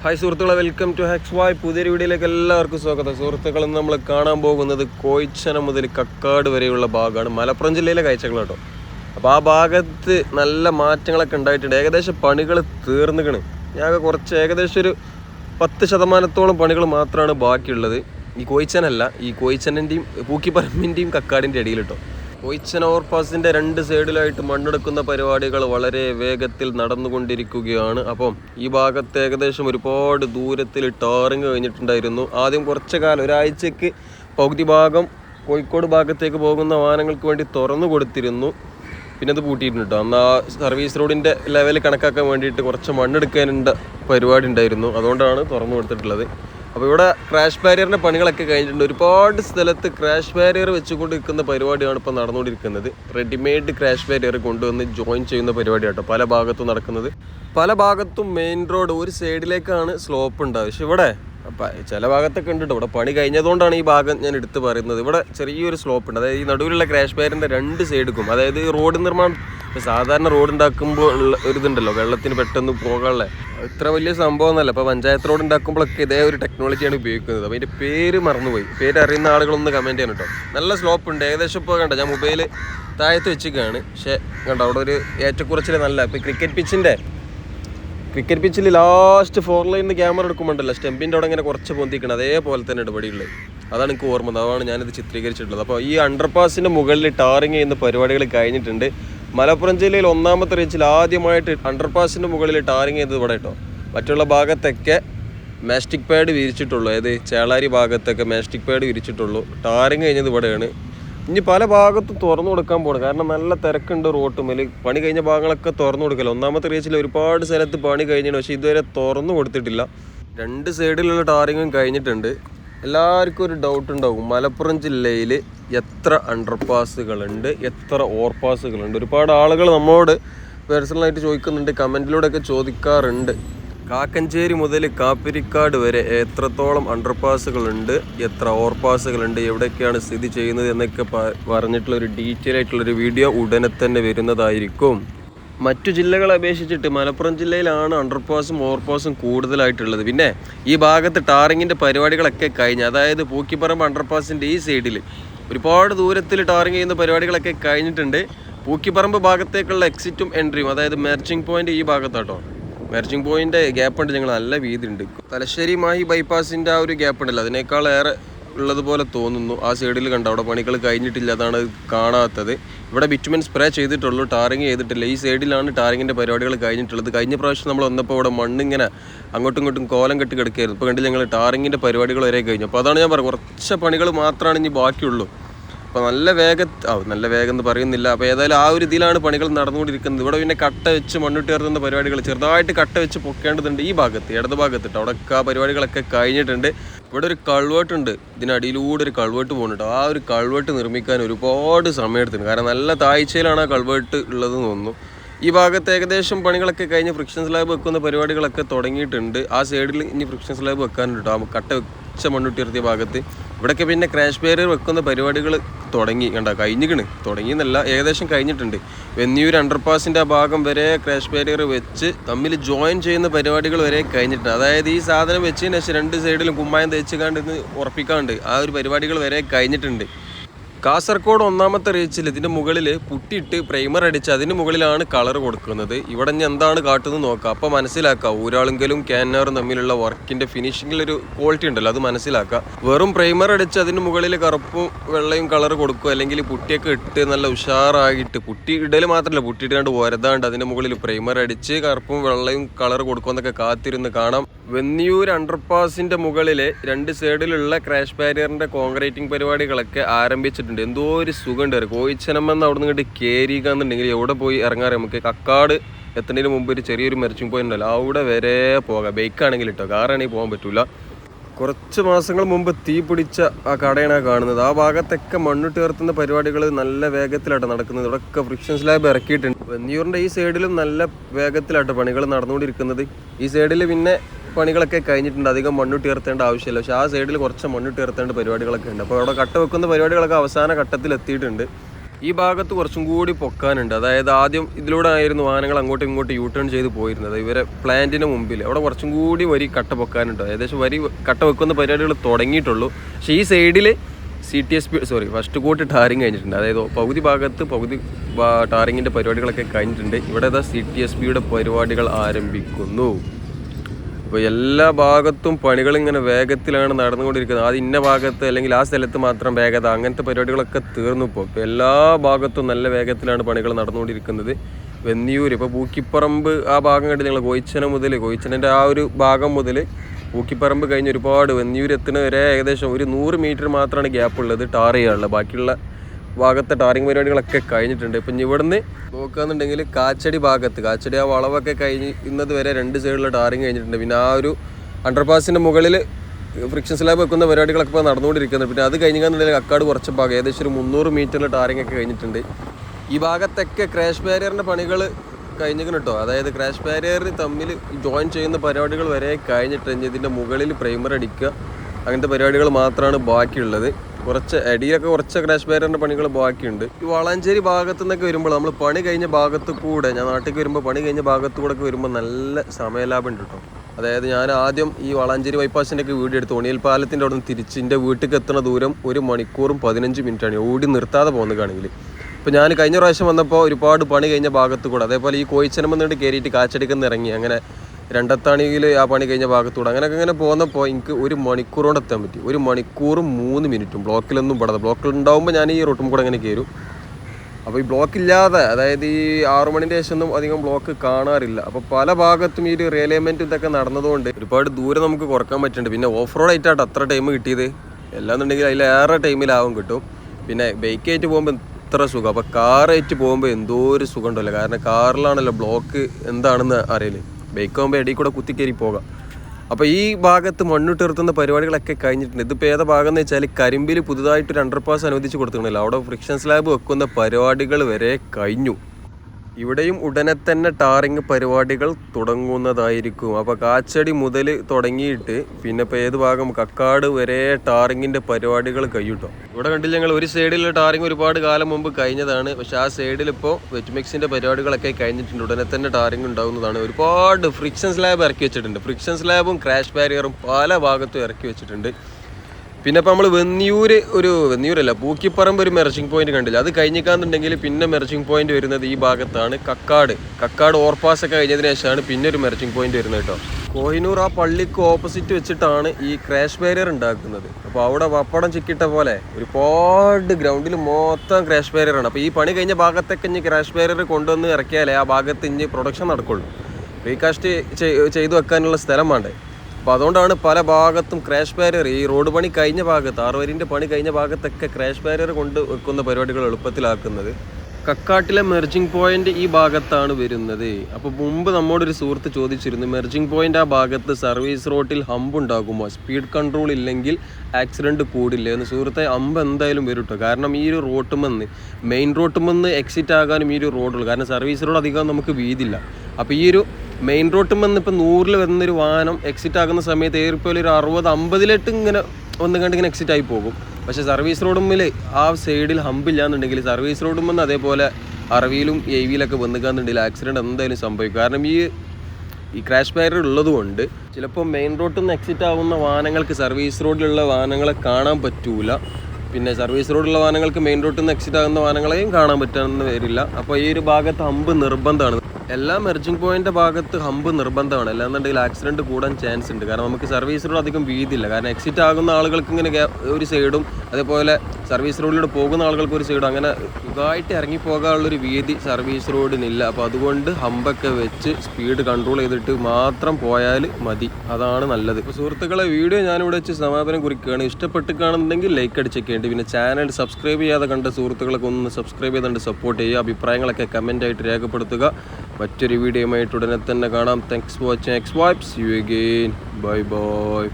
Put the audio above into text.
Hi സുഹൃത്തുക്കളെ welcome to HECS വായ് പുതിയൊരു വീഡിയോയിലേക്ക് എല്ലാവർക്കും സ്വാഗതം. സുഹൃത്തുക്കൾ ഇന്ന് നമ്മൾ കാണാൻ പോകുന്നത് കോയിച്ചന മുതൽ കക്കാട് വരെയുള്ള ഭാഗമാണ്. മലപ്പുറം ജില്ലയിലെ കാഴ്ചകൾ കേട്ടോ. അപ്പോൾ ആ ഭാഗത്ത് നല്ല മാറ്റങ്ങളൊക്കെ ഉണ്ടായിട്ടുണ്ട്. ഏകദേശം പണികൾ തീർന്നുകണ് ഞാൻ കുറച്ച് ഏകദേശം ഒരു പത്ത് ശതമാനത്തോളം പണികൾ മാത്രമാണ് ബാക്കിയുള്ളത്. ഈ കോയിച്ചനല്ല ഈ കോയിച്ചനന്റെയും പൂക്കിപ്പറമ്പിന്റെയും കക്കാടിന്റെ ഇടയിൽ കേട്ടോ. കൊയ്ച്ചൻ ഓവർപാസിന്റെ രണ്ട് സൈഡിലായിട്ട് മണ്ണെടുക്കുന്ന പരിപാടികൾ വളരെ വേഗത്തിൽ നടന്നുകൊണ്ടിരിക്കുകയാണ്. അപ്പം ഈ ഭാഗത്ത് ഏകദേശം ഒരുപാട് ദൂരത്തിൽ ടാറിങ് കഴിഞ്ഞിട്ടുണ്ടായിരുന്നു. ആദ്യം കുറച്ച് കാലം ഒരാഴ്ചക്ക് പകുതി ഭാഗം കോഴിക്കോട് ഭാഗത്തേക്ക് പോകുന്ന വാഹനങ്ങൾക്ക് വേണ്ടി തുറന്നു കൊടുത്തിരുന്നു. പിന്നെ അത് പൂട്ടിയിട്ടുണ്ട് അന്ന് ആ സർവീസ് റോഡിന്റെ ലെവൽ കണക്കാക്കാൻ വേണ്ടിയിട്ട് കുറച്ച് മണ്ണെടുക്കാനുണ്ട് പരിപാടി ഉണ്ടായിരുന്നു. അതുകൊണ്ടാണ് തുറന്നു കൊടുത്തിട്ടുള്ളത്. അപ്പോൾ ഇവിടെ ക്രാഷ് ബാരിയറിന്റെ പണികളൊക്കെ കഴിഞ്ഞിട്ടുണ്ട്. ഒരുപാട് സ്ഥലത്ത് ക്രാഷ് ബാരിയർ വെച്ചുകൊണ്ട് നിൽക്കുന്ന പരിപാടിയാണ് ഇപ്പോൾ നടന്നുകൊണ്ടിരിക്കുന്നത്. റെഡിമെയ്ഡ് ക്രാഷ് ബാരിയർ കൊണ്ടുവന്ന് ജോയിൻ ചെയ്യുന്ന പരിപാടി കേട്ടോ പല ഭാഗത്തും നടക്കുന്നത്. പല ഭാഗത്തും മെയിൻ റോഡ് ഒരു സൈഡിലേക്കാണ് സ്ലോപ്പ് ഉണ്ടാവുക. പക്ഷെ ഇവിടെ ചില ഭാഗത്തൊക്കെ ഉണ്ട് ഇവിടെ പണി കഴിഞ്ഞതുകൊണ്ടാണ് ഈ ഭാഗം ഞാൻ എടുത്തു പറയുന്നത്. ഇവിടെ ചെറിയൊരു സ്ലോപ്പ് ഉണ്ട്. അതായത് ഈ നടുവിലുള്ള ക്രാഷ് ബാരിയറിന്റെ രണ്ട് സൈഡിക്കും അതായത് റോഡ് നിർമ്മാണം ഇപ്പൊ സാധാരണ റോഡ് ഉണ്ടാക്കുമ്പോൾ ഒരു ഇതുണ്ടല്ലോ വെള്ളത്തിന് പെട്ടെന്ന് പോകാനുള്ള. ഇത്ര വലിയ സംഭവം ഒന്നല്ല ഇപ്പോൾ പഞ്ചായത്ത് റോഡ് ഉണ്ടാക്കുമ്പോഴൊക്കെ ഇതേ ഒരു ടെക്നോളജിയാണ് ഉപയോഗിക്കുന്നത്. അപ്പോൾ അതിന്റെ പേര് മറന്നുപോയി. പേര് അറിയുന്ന ആളുകളൊന്ന് കമന്റ് ചെയ്യണം കേട്ടോ. നല്ല സ്ലോപ്പ് ഉണ്ട്. ഏകദേശം ഇപ്പോൾ കണ്ടോ ഞാൻ മൊബൈൽ താഴത്ത് വെച്ചിരിക്കുകയാണ്. പക്ഷേ കണ്ടോ അവിടെ ഒരു ഏറ്റക്കുറച്ചിൽ നല്ല ഇപ്പോൾ ക്രിക്കറ്റ് പിച്ചിന്റെ ക്രിക്കറ്റ് പിച്ചിൽ ലാസ്റ്റ് ഫോർ ലൈനിൽ ക്യാമറ എടുക്കുമ്പോണ്ടല്ലോ സ്റ്റെമ്പിന്റെ അവിടെ ഇങ്ങനെ കുറച്ച് പൊന്തിക്കണം. അതേപോലെ തന്നെ ഇടപെടിയുള്ളത്. അതാണ് എനിക്ക് ഓർമ്മ അതാണ് ഞാനിത് ചിത്രീകരിച്ചിട്ടുള്ളത്. അപ്പോൾ ഈ അണ്ടർപാസിന്റെ മുകളിൽ ടാറിങ് ചെയ്യുന്ന പരിപാടികൾ കഴിഞ്ഞിട്ടുണ്ട്. മലപ്പുറം ജില്ലയിൽ ഒന്നാമത്തെ റേഞ്ചിൽ ആദ്യമായിട്ട് അണ്ടർപാസിന്റെ മുകളിൽ ടാറിങ് ചെയ്തത് ഇവിടെ കേട്ടോ. മറ്റുള്ള ഭാഗത്തൊക്കെ മാസ്റ്റിക് പാഡ് വിരിച്ചിട്ടുള്ളൂ. അതായത് ചേളാരി ഭാഗത്തൊക്കെ മാസ്റ്റിക് പാഡ് വിരിച്ചിട്ടുള്ളൂ. ടാറിങ് കഴിഞ്ഞത് ഇവിടെയാണ്. ഇനി പല ഭാഗത്തും തുറന്നു കൊടുക്കാൻ പോകണം കാരണം നല്ല തിരക്കുണ്ട് റോട്ടുമേൽ പണി കഴിഞ്ഞ ഭാഗങ്ങളൊക്കെ തുറന്നു കൊടുക്കില്ല ഒന്നാമത്തെ റീച്ചിൽ ഒരുപാട് സ്ഥലത്ത് പണി കഴിഞ്ഞിട്ടുണ്ട്. പക്ഷേ ഇതുവരെ തുറന്നു കൊടുത്തിട്ടില്ല. രണ്ട് സൈഡിലുള്ള ടാറിങ്ങും കഴിഞ്ഞിട്ടുണ്ട്. എല്ലാവർക്കും ഒരു ഡൗട്ട് ഉണ്ടാകും മലപ്പുറം ജില്ലയിൽ എത്ര അണ്ടർപാസുകളുണ്ട് എത്ര ഓവർപാസുകളുണ്ട് ഒരുപാട് ആളുകൾ നമ്മോട് പേഴ്സണലായിട്ട് ചോദിക്കുന്നുണ്ട് കമന്റിലൂടെയൊക്കെ ചോദിക്കാറുണ്ട്. കാക്കഞ്ചേരി മുതൽ കാപ്പിരിക്കാട് വരെ എത്രത്തോളം അണ്ടർപാസുകളുണ്ട് എത്ര ഓവർപാസുകളുണ്ട് എവിടെയൊക്കെയാണ് സ്ഥിതി ചെയ്യുന്നത് എന്നൊക്കെ പറഞ്ഞിട്ടുള്ള ഒരു ഡീറ്റെയിൽ ആയിട്ടുള്ളൊരു വീഡിയോ ഉടനെ തന്നെ വരുന്നതായിരിക്കും. മറ്റു ജില്ലകളെ അപേക്ഷിച്ചിട്ട് മലപ്പുറം ജില്ലയിലാണ് അണ്ടർപാസും ഓവർപാസും കൂടുതലായിട്ടുള്ളത്. പിന്നെ ഈ ഭാഗത്ത് ടാറിങ്ങിന്റെ പരിപാടികളൊക്കെ കഴിഞ്ഞ് അതായത് പൂക്കിപ്പറമ്പ് അണ്ടർപാസിന്റെ ഈ സൈഡിൽ ഒരുപാട് ദൂരത്തിൽ ടാറിങ് ചെയ്യുന്ന പരിപാടികളൊക്കെ കഴിഞ്ഞിട്ടുണ്ട്. പൂക്കിപ്പറമ്പ് ഭാഗത്തേക്കുള്ള എക്സിറ്റും എൻട്രിയും അതായത് മെർച്ചിങ് പോയിന്റ് ഈ ഭാഗത്താട്ടോ. മെർച്ചിങ് പോയിന്റ് ഗ്യാപ്പ് ഉണ്ട് ഞങ്ങൾ നല്ല വീതി ഉണ്ട് തലശ്ശേരി മാഹി ബൈപ്പാസിന്റെ ആ ഒരു ഗ്യാപ്പ് ഉണ്ടല്ലോ അതിനേക്കാൾ ഏറെ ഉള്ളതുപോലെ തോന്നുന്നു. ആ സൈഡിൽ കണ്ട അവിടെ പണികൾ കഴിഞ്ഞിട്ടില്ല അതാണ് കാണാത്തത്. ഇവിടെ ബിറ്റുമൻ സ്പ്രേ ചെയ്തിട്ടുള്ളൂ ടാറിങ് ചെയ്തിട്ടില്ല. ഈ സൈഡിലാണ് ടാറിങ്ങിന്റെ പരിപാടികൾ കഴിഞ്ഞിട്ടുള്ളത്. കഴിഞ്ഞ പ്രാവശ്യം നമ്മൾ വന്നപ്പോൾ ഇവിടെ മണ്ണിങ്ങനെ അങ്ങോട്ടും ഇങ്ങോട്ടും കോലം കെട്ടി കിടക്കുകയായിരുന്നു. ഇപ്പോൾ കണ്ടില്ല ഞങ്ങൾ ടാറിങ്ങിന്റെ പരിപാടികൾ വരെ കഴിഞ്ഞു. അപ്പോൾ അതാണ് ഞാൻ പറഞ്ഞത് കുറച്ച് പണികൾ മാത്രമാണ് ഇനി ബാക്കിയുള്ളൂ. അപ്പോൾ നല്ല വേഗ നല്ല വേഗം എന്ന് പറയുന്നില്ല. അപ്പോൾ ഏതായാലും ആ ഒരു ഇതിലാണ് പണികൾ നടന്നുകൊണ്ടിരിക്കുന്നത്. ഇവിടെ പിന്നെ കട്ട വെച്ച് മണ്ണിട്ട് ഇറങ്ങുന്ന പരിപാടികൾ ചെറുതായിട്ട് കട്ട വെച്ച് പൊക്കേണ്ടതുണ്ട് ഈ ഭാഗത്ത് ഇടത് ഭാഗത്തിട്ട് അവിടെ ആ പരിപാടികളൊക്കെ കഴിഞ്ഞിട്ടുണ്ട്. ഇവിടെ ഒരു കൾവേർട്ട് ഉണ്ട്. ഇതിനടിയിലൂടെ ഒരു കൾവേട്ട് പോകുന്നുണ്ട് ആ ഒരു കൾവേട്ട് നിർമ്മിക്കാൻ ഒരുപാട് സമയമെടുത്തിട്ടുണ്ട് കാരണം നല്ല താഴ്ചയിലാണ് ആ കൾവേട്ട് ഉള്ളതെന്ന് തോന്നുന്നു. ഈ ഭാഗത്ത് ഏകദേശം പണികളൊക്കെ കഴിഞ്ഞ് ഫ്രിക്ഷൻ സ്ലാബ് വെക്കുന്ന പരിപാടികളൊക്കെ തുടങ്ങിയിട്ടുണ്ട്. ആ സൈഡിൽ ഇനി ഫ്രിക്ഷൻ സ്ലാബ് വെക്കാനുണ്ട് ആ കട്ട വെച്ച മണ്ണുട്ടിർത്തിയ ഭാഗത്ത്. ഇവിടെയൊക്കെ പിന്നെ ക്രാഷ് ബാരിയർ വെക്കുന്ന പരിപാടികൾ തുടങ്ങി കണ്ട? കഴിഞ്ഞിക്കണ്. തുടങ്ങി എന്നല്ല ഏകദേശം കഴിഞ്ഞിട്ടുണ്ട്. വെന്നിയൂർ അണ്ടർപാസിന്റെ ആ ഭാഗം വരെ ക്രാഷ് ബാരിയർ വെച്ച് തമ്മിൽ ജോയിൻ ചെയ്യുന്ന പരിപാടികൾ വരെ കഴിഞ്ഞിട്ടുണ്ട്. അതായത് ഈ സാധനം വെച്ചതിന് ശേഷം രണ്ട് സൈഡിലും കുമ്മായം തേച്ച് കാണ്ട് ഇന്ന് ഉറപ്പിക്കാണ്ട് ആ ഒരു പരിപാടികൾ വരെ കഴിഞ്ഞിട്ടുണ്ട്. കാസർഗോഡ് ഒന്നാമത്തെ റീച്ചിൽ ഇതിന്റെ മുകളിൽ പുട്ടിയിട്ട് പ്രൈമർ അടിച്ച് അതിന് മുകളിലാണ് കളർ കൊടുക്കുന്നത്. ഇവിടെ ഞാൻ എന്താണ് കാട്ടുന്നത് നോക്കാം. അപ്പോൾ മനസ്സിലാക്കാം. ഊരാളുങ്കലും ക്യാനാറും തമ്മിലുള്ള വർക്കിന്റെ ഫിനിഷിങ്ങിലൊരു ക്വാളിറ്റി ഉണ്ടല്ലോ അത് മനസ്സിലാക്കാം. വെറും പ്രൈമർ അടിച്ച് അതിന് മുകളിൽ കറുപ്പും വെള്ളയും കളർ കൊടുക്കുക അല്ലെങ്കിൽ പുട്ടിയൊക്കെ ഇട്ട് നല്ല ഉഷാറായിട്ട് പുട്ടി ഇടൽ മാത്രമല്ല പുട്ടിയിട്ട് കണ്ട് ഒരതാണ്ട് അതിന്റെ മുകളിൽ പ്രൈമർ അടിച്ച് കറുപ്പും വെള്ളയും കളർ കൊടുക്കുമെന്നൊക്കെ കാത്തിരുന്ന് കാണാം. വെന്നിയൂർ അണ്ടർപാസിന്റെ മുകളിലെ രണ്ട് സൈഡിലുള്ള ക്രാഷ് ബാരിയറിന്റെ കോൺക്രീറ്റിംഗ് പരിപാടികളൊക്കെ ആരംഭിച്ചിട്ടുണ്ട്. എന്തോ ഒരു സുഖമുണ്ട് കോയിച്ചനമെന്ന് അവിടെ നിന്ന് ഇങ്ങോട്ട് കയറിക്കാന്നുണ്ടെങ്കിൽ എവിടെ പോയി ഇറങ്ങാൻ നമുക്ക് കക്കാട് എത്തുന്നതിന് മുമ്പ് ഒരു ചെറിയൊരു മെർച്ചിങ് പോയിന്റ് ഉണ്ടല്ലോ. അവിടെ വരെ പോകാം. ബൈക്കാണെങ്കിൽ ഇട്ടോ? കാറാണെങ്കിൽ പോകാൻ പറ്റില്ല കുറച്ച് മാസങ്ങൾ മുമ്പ് തീ പിടിച്ച ആ കടയാണ് കാണുന്നത്. ആ ഭാഗത്തൊക്കെ മണ്ണിട്ട് ഉയർത്തുന്ന പരിപാടികൾ നല്ല വേഗത്തിലാട്ടോ നടക്കുന്നത്. ഇവിടെയൊക്കെ ഫ്രിക്ഷൻ സ്ലാബ് ഇറക്കിയിട്ടുണ്ട്. വെന്നിയൂറിന്റെ ഈ സൈഡിലും നല്ല വേഗത്തിലാട്ടോ പണികൾ നടന്നുകൊണ്ടിരിക്കുന്നത്. ഈ സൈഡിൽ പിന്നെ പണികളൊക്കെ കഴിഞ്ഞിട്ടുണ്ട്. അധികം മണ്ണിട്ട് ഉയർത്തേണ്ട ആവശ്യമില്ല. പക്ഷേ ആ സൈഡിൽ കുറച്ച് മണ്ണിട്ട് ഉയർത്തേണ്ട പരിപാടികളൊക്കെ ഉണ്ട്. അപ്പോൾ അവിടെ കട്ട വെക്കുന്ന പരിപാടികളൊക്കെ അവസാന ഘട്ടത്തിൽ എത്തിയിട്ടുണ്ട്. ഈ ഭാഗത്ത് കുറച്ചും കൂടി പൊക്കാനുണ്ട്. അതായത് ആദ്യം ഇതിലൂടെ ആയിരുന്നു വാഹനങ്ങൾ അങ്ങോട്ടും ഇങ്ങോട്ടും യൂ ടേൺ ചെയ്ത് പോയിരുന്നത്. ഇവരെ പ്ലാന്റിന് മുമ്പിൽ. അവിടെ കുറച്ചും കൂടി വരി കട്ട പൊക്കാനുണ്ട്. ഏകദേശം വരി കട്ട വെക്കുന്ന പരിപാടികൾ തുടങ്ങിയിട്ടുള്ളൂ. പക്ഷേ ഈ സൈഡിൽ C T S P sorry first coat tarring കഴിഞ്ഞിട്ടുണ്ട്. അതായത് പകുതി ഭാഗത്ത് പകുതി ടാറിങ്ങിന്റെ പരിപാടികളൊക്കെ കഴിഞ്ഞിട്ടുണ്ട്. ഇവിടെ സി ടി എസ് പിയുടെ പരിപാടികൾ ആരംഭിക്കുന്നു. അപ്പോൾ എല്ലാ ഭാഗത്തും പണികൾ ഇങ്ങനെ വേഗത്തിലാണ് നടന്നുകൊണ്ടിരിക്കുന്നത്. അത് ഇന്ന ഭാഗത്ത് അല്ലെങ്കിൽ ആ സ്ഥലത്ത് മാത്രം വേഗത അങ്ങനത്തെ പരിപാടികളൊക്കെ തീർന്നു ഇപ്പോൾ ഇപ്പോൾ എല്ലാ ഭാഗത്തും നല്ല വേഗത്തിലാണ് പണികൾ നടന്നുകൊണ്ടിരിക്കുന്നത്. വെന്നിയൂർ ഇപ്പോൾ പൂക്കിപ്പറമ്പ് ആ ഭാഗം കണ്ടിട്ട് നിങ്ങൾ കോയിച്ചന മുതൽ കോയിച്ചനന്റെ ആ ഒരു ഭാഗം മുതൽ പൂക്കിപ്പറമ്പ് കഴിഞ്ഞ് ഒരുപാട് വെന്നിയൂർ എത്തുന്ന വരെ ഏകദേശം ഒരു നൂറ് മീറ്റർ മാത്രമാണ് ഗ്യാപ്പ് ഉള്ളത് ടാർ ചെയ്യാനുള്ളത്. ബാക്കിയുള്ള ഭാഗത്തെ ടാറിങ് പരിപാടികളൊക്കെ കഴിഞ്ഞിട്ടുണ്ട്. ഇപ്പം ഇവിടുന്ന് നോക്കുകയെന്നുണ്ടെങ്കിൽ കാച്ചടി ഭാഗത്ത് കാച്ചടി ആ വളവൊക്കെ കഴിഞ്ഞ് ഇന്നത് വരെ രണ്ട് സൈഡിലുള്ള ടാറിങ് കഴിഞ്ഞിട്ടുണ്ട്. പിന്നെ ആ ഒരു അണ്ടർപാസിന്റെ മുകളിൽ ഫ്രിക്ഷൻ സ്ലാബ് വെക്കുന്ന പരിപാടികളൊക്കെ ഇപ്പോൾ നടന്നുകൊണ്ടിരിക്കുന്നത് പിന്നെ അത് കഴിഞ്ഞാൽ കക്കാട് കുറച്ച് ഭാഗം ഏകദേശം ഒരു മുന്നൂറ് മീറ്ററിൽ ടാറിങ് ഒക്കെ കഴിഞ്ഞിട്ടുണ്ട്. ഈ ഭാഗത്തൊക്കെ ക്രാഷ് ബാരിയറിന്റെ പണികൾ കഴിഞ്ഞിരിക്കണം കേട്ടോ. അതായത് ക്രാഷ് ബാരിയർ തമ്മിൽ ജോയിൻ ചെയ്യുന്ന പരിപാടികൾ വരെ കഴിഞ്ഞിട്ടുണ്ട്. ഇതിന്റെ മുകളിൽ പ്രൈമർ അടിക്കുക. അങ്ങനത്തെ പരിപാടികൾ മാത്രമാണ് ബാക്കിയുള്ളത്. കുറച്ച് അടിയിലൊക്കെ കുറച്ച് ക്രാഷ് ബാരിയറിന്റെ പണികൾ ബാക്കിയുണ്ട്. ഈ വളാഞ്ചേരി ഭാഗത്തു നിന്നൊക്കെ വരുമ്പോൾ നമ്മൾ പണി കഴിഞ്ഞ ഭാഗത്ത് കൂടെ ഞാൻ നാട്ടിലേക്ക് വരുമ്പോൾ പണി കഴിഞ്ഞ ഭാഗത്ത് കൂടെ ഒക്കെ വരുമ്പോൾ നല്ല സമയലാഭം ഉണ്ട് കേട്ടോ അതായത് ഞാൻ ആദ്യം ഈ വളാഞ്ചേരി ബൈപ്പാസിന്റെ ഒക്കെ വീട് എടുത്ത് ഒണിയൽ പാലത്തിന്റെ അവിടെ നിന്ന് തിരിച്ച് എന്റെ വീട്ടിലേക്ക് എത്തുന്ന ദൂരം ഒരു മണിക്കൂറും പതിനഞ്ച് മിനിറ്റാണ്. ഓടി നിർത്താതെ പോകുന്നതാണെങ്കിൽ ഇപ്പോൾ ഞാൻ കഴിഞ്ഞ പ്രാവശ്യം വന്നപ്പോൾ ഒരുപാട് പണി കഴിഞ്ഞ ഭാഗത്ത് കൂടെ അതേപോലെ ഈ കോയിച്ചനം വന്നിട്ട് കയറിയിട്ട് കാച്ചടിക്കുന്ന ഇറങ്ങി. അങ്ങനെ രണ്ടത്താണിയിൽ ആ പണി കഴിഞ്ഞ ഭാഗത്തൂടെ. അങ്ങനെയൊക്കെ ഇങ്ങനെ പോകുന്നപ്പോൾ എനിക്ക് ഒരു മണിക്കൂർ കൊണ്ട് എത്താൻ പറ്റി. ഒരു മണിക്കൂറും മൂന്ന് മിനിറ്റും ബ്ലോക്കിലൊന്നും പെടാതെ. ബ്ലോക്കിൽ ഉണ്ടാകുമ്പോൾ ഞാൻ ഈ റൂട്ടും കൂടെ അങ്ങനെ കയറും. അപ്പോൾ ഈ ബ്ലോക്ക് ഇല്ലാതെ അതായത് ഈ ആറു മണിന്റെ ശേഷം ഒന്നും അധികം ബ്ലോക്ക് കാണാറില്ല. അപ്പോൾ പല ഭാഗത്തും ഈ ഒരു റിയലൈൻമെന്റ് ഇതൊക്കെ നടന്നതുകൊണ്ട് ഒരുപാട് ദൂരം നമുക്ക് കുറയ്ക്കാൻ പറ്റുന്നുണ്ട് പിന്നെ ഓഫ് റോഡ് ആയിട്ടാണ് അത്ര ടൈം കിട്ടിയത്. എല്ലാന്നുണ്ടെങ്കിൽ അതിലേറെ ടൈമിലാവും കിട്ടും. പിന്നെ ബൈക്കായിട്ട് പോകുമ്പോൾ ഇത്ര സുഖം. അപ്പോൾ കാറായിട്ട് പോകുമ്പോൾ എന്തോ ഒരു സുഖം ഉണ്ടല്ലോ. കാരണം കാറിലാണല്ലോ ബ്ലോക്ക് എന്താണെന്ന് അറിയില്ല ബൈക്ക് ആകുമ്പോൾ ഇടയിൽ കൂടെ കുത്തിക്കയറി പോകാം. അപ്പോൾ ഈ ഭാഗത്ത് മണ്ണിട്ടിർത്തുന്ന പരിപാടികളൊക്കെ കഴിഞ്ഞിട്ടുണ്ട്. ഇതിപ്പോൾ ഏതാ ഭാഗം എന്ന് വെച്ചാൽ കരിമ്പിൽ പുതുതായിട്ട് ഒരു അണ്ടർപാസ് അനുവദിച്ച് കൊടുത്തിട്ടുണ്ടല്ലോ. അവിടെ ഫ്രിക്ഷൻ സ്ലാബ് വെക്കുന്ന പരിപാടികൾ വരെ കഴിഞ്ഞു. ഇവിടെയും ഉടനെ തന്നെ ടാറിങ് പരിപാടികൾ തുടങ്ങുന്നതായിരിക്കും. അപ്പോൾ കാച്ചടി മുതൽ തുടങ്ങിയിട്ട് പിന്നെ ഇപ്പോൾ ഏത് ഭാഗം കക്കാട് വരെ ടാറിങ്ങിന്റെ പരിപാടികൾ കഴിയൂട്ടോ. ഇവിടെ കണ്ടില്ല ഞങ്ങൾ ഒരു സൈഡിലുള്ള ടാറിങ് ഒരുപാട് കാലം മുമ്പ് കഴിഞ്ഞതാണ്. പക്ഷെ ആ സൈഡിൽ ഇപ്പോൾ വെറ്റ്മിക്സിന്റെ പരിപാടികളൊക്കെ കഴിഞ്ഞിട്ടുണ്ട്. ഉടനെ തന്നെ ടാറിങ് ഉണ്ടാകുന്നതാണ് ഒരുപാട് ഫ്രിക്ഷൻ സ്ലാബ് ഇറക്കി വെച്ചിട്ടുണ്ട്. ഫ്രിക്ഷൻ സ്ലാബും ക്രാഷ് ബാരിയറും പല ഭാഗത്തും ഇറക്കി വെച്ചിട്ടുണ്ട്. പിന്നെ ഇപ്പം നമ്മൾ വെന്നിയൂർ ഒരു വെന്നിയൂരല്ല പൂക്കിപ്പറമ്പ് ഒരു മെർച്ചിങ് പോയിന്റ് കണ്ടില്ല? അത് കഴിഞ്ഞിക്കാന്നുണ്ടെങ്കിൽ പിന്നെ മെർച്ചിങ് പോയിന്റ് വരുന്നത് ഈ ഭാഗത്താണ് കക്കാട്. കക്കാട് ഓവർപാസ് ഒക്കെ കഴിഞ്ഞതിന് ശേഷമാണ് പിന്നെ ഒരു മെർച്ചിങ് പോയിന്റ് വരുന്നത് കേട്ടോ. കോഹിനൂർ ആ പള്ളിക്ക് ഓപ്പോസിറ്റ് വെച്ചിട്ടാണ് ഈ ക്രാഷ് ബാരിയർ ഉണ്ടാക്കുന്നത്. അപ്പോൾ അവിടെ വപ്പടം ചിക്കിട്ട പോലെ ഒരുപാട് ഗ്രൗണ്ടിൽ മൊത്തം ക്രാഷ് ആണ്. അപ്പോൾ ഈ പണി കഴിഞ്ഞ ഭാഗത്തൊക്കെ ഇനി ക്രാഷ് ബാരിയർ കൊണ്ടുവന്ന് ഇറക്കിയാലേ ആ ഭാഗത്ത് ഇനി പ്രൊഡക്ഷൻ നടക്കുള്ളൂ. റീകാസ്റ്റ് ചെയ്തു വെക്കാനുള്ള സ്ഥലം വേണ്ടേ? അപ്പോൾ അതുകൊണ്ടാണ് പല ഭാഗത്തും ക്രാഷ് ബാരിയർ ഈ റോഡ് പണി കഴിഞ്ഞ ഭാഗത്ത് ആറുവരിന്റെ പണി കഴിഞ്ഞ ഭാഗത്തൊക്കെ ക്രാഷ് ബാരിയർ കൊണ്ട് വെക്കുന്ന പരിപാടികൾ എളുപ്പത്തിലാക്കുന്നത്. കക്കാട്ടിലെ മെർജിങ് പോയിന്റ് ഈ ഭാഗത്താണ് വരുന്നത്. അപ്പോൾ മുമ്പ് നമ്മോടൊരു സുഹൃത്ത് ചോദിച്ചിരുന്നു മെർജിങ് പോയിന്റ് ആ ഭാഗത്ത് സർവീസ് റോട്ടിൽ ഹമ്പ് ഉണ്ടാകുമോ? സ്പീഡ് കൺട്രോൾ ഇല്ലെങ്കിൽ ആക്സിഡന്റ് കൂടില്ല? എന്ന് സുഹൃത്തെ ഹമ്പ് എന്തായാലും വരും കേട്ടോ കാരണം ഈ ഒരു റോട്ടുമെന്ന് മെയിൻ റോട്ടുമെന്ന് എക്സിറ്റ് ആകാനും ഈ ഒരു റോഡുള്ളൂ കാരണം സർവീസ് റോഡ് അധികം നമുക്ക് വീതില്ല. അപ്പോൾ ഈ ഒരു മെയിൻ റോട്ടും വന്ന് ഇപ്പം നൂറിൽ വരുന്നൊരു വാഹനം എക്സിറ്റ് ആകുന്ന സമയത്ത് ഏറിപ്പോൾ ഒരു അറുപത് അമ്പതിലിട്ട് ഇങ്ങനെ ഒന്ന് കണ്ട് ഇങ്ങനെ എക്സിറ്റ് ആയി പോകും. പക്ഷെ സർവീസ് റോഡുമ്മിൽ ആ സൈഡിൽ ഹമ്പില്ല എന്നുണ്ടെങ്കിൽ സർവീസ് റോഡും വന്ന് അതേപോലെ അറവിയിലും എവിയിലൊക്കെ വന്നിക്കാന്നുണ്ടെങ്കിൽ ആക്സിഡന്റ് എന്തായാലും സംഭവിക്കും. കാരണം ഈ ഈ ക്രാഷ് ബാരിയർ ഉള്ളതുകൊണ്ട് ചിലപ്പോൾ മെയിൻ റോഡിൽ നിന്ന് എക്സിറ്റ് ആവുന്ന വാഹനങ്ങൾക്ക് സർവീസ് റോഡിലുള്ള വാഹനങ്ങളെ കാണാൻ പറ്റൂല. പിന്നെ സർവീസ് റോഡുള്ള വാഹനങ്ങൾക്ക് മെയിൻ റോഡിൽ നിന്ന് എക്സിറ്റ് ആകുന്ന വാഹനങ്ങളെയും കാണാൻ പറ്റാമെന്ന് വരില്ല അപ്പോൾ ഈ ഒരു ഭാഗത്ത് ഹമ്പ് നിർബന്ധമാണ്. എല്ലാ മെർജിങ് പോയിന്റ് ഭാഗത്ത് ഹമ്പ് നിർബന്ധമാണ്. അല്ലാന്നുണ്ടെങ്കിൽ ആക്സിഡന്റ് കൂടാൻ ചാൻസ് ഉണ്ട്. കാരണം നമുക്ക് സർവീസ് റോഡ് അധികം വീതിയില്ല. കാരണം എക്സിറ്റ് ആകുന്ന ആളുകൾക്ക് ഇങ്ങനെ ഒരു സൈഡും അതേപോലെ സർവീസ് റോഡിലൂടെ പോകുന്ന ആളുകൾക്ക് ഒരു സൈഡും അങ്ങനെ സുഖമായിട്ട് ഇറങ്ങി പോകാനുള്ളൊരു വീതി സർവീസ് റോഡിനില്ല അപ്പോൾ അതുകൊണ്ട് ഹമ്പൊക്കെ വെച്ച് സ്പീഡ് കൺട്രോൾ ചെയ്തിട്ട് മാത്രം പോയാൽ മതി. അതാണ് നല്ലത്. ഇപ്പോൾ സുഹൃത്തുക്കളെ വീഡിയോ ഞാനിവിടെ വെച്ച് സമാപനം കുറിക്കുകയാണ്. ഇഷ്ടപ്പെട്ട് കാണുന്നുണ്ടെങ്കിൽ ലൈക്ക് അടിച്ചേക്കേണ്ടി പിന്നെ ചാനൽ സബ്സ്ക്രൈബ് ചെയ്യാതെ കണ്ട സുഹൃത്തുക്കളൊക്കെ ഒന്ന് സബ്സ്ക്രൈബ് ചെയ്തുകൊണ്ട് സപ്പോർട്ട് ചെയ്യുക. അഭിപ്രായങ്ങളൊക്കെ കമന്റായിട്ട് രേഖപ്പെടുത്തുക. മറ്റൊരു വീഡിയോയുമായിട്ട് ഉടനെ തന്നെ കാണാം. Thanks for watching X vibes you again bye bye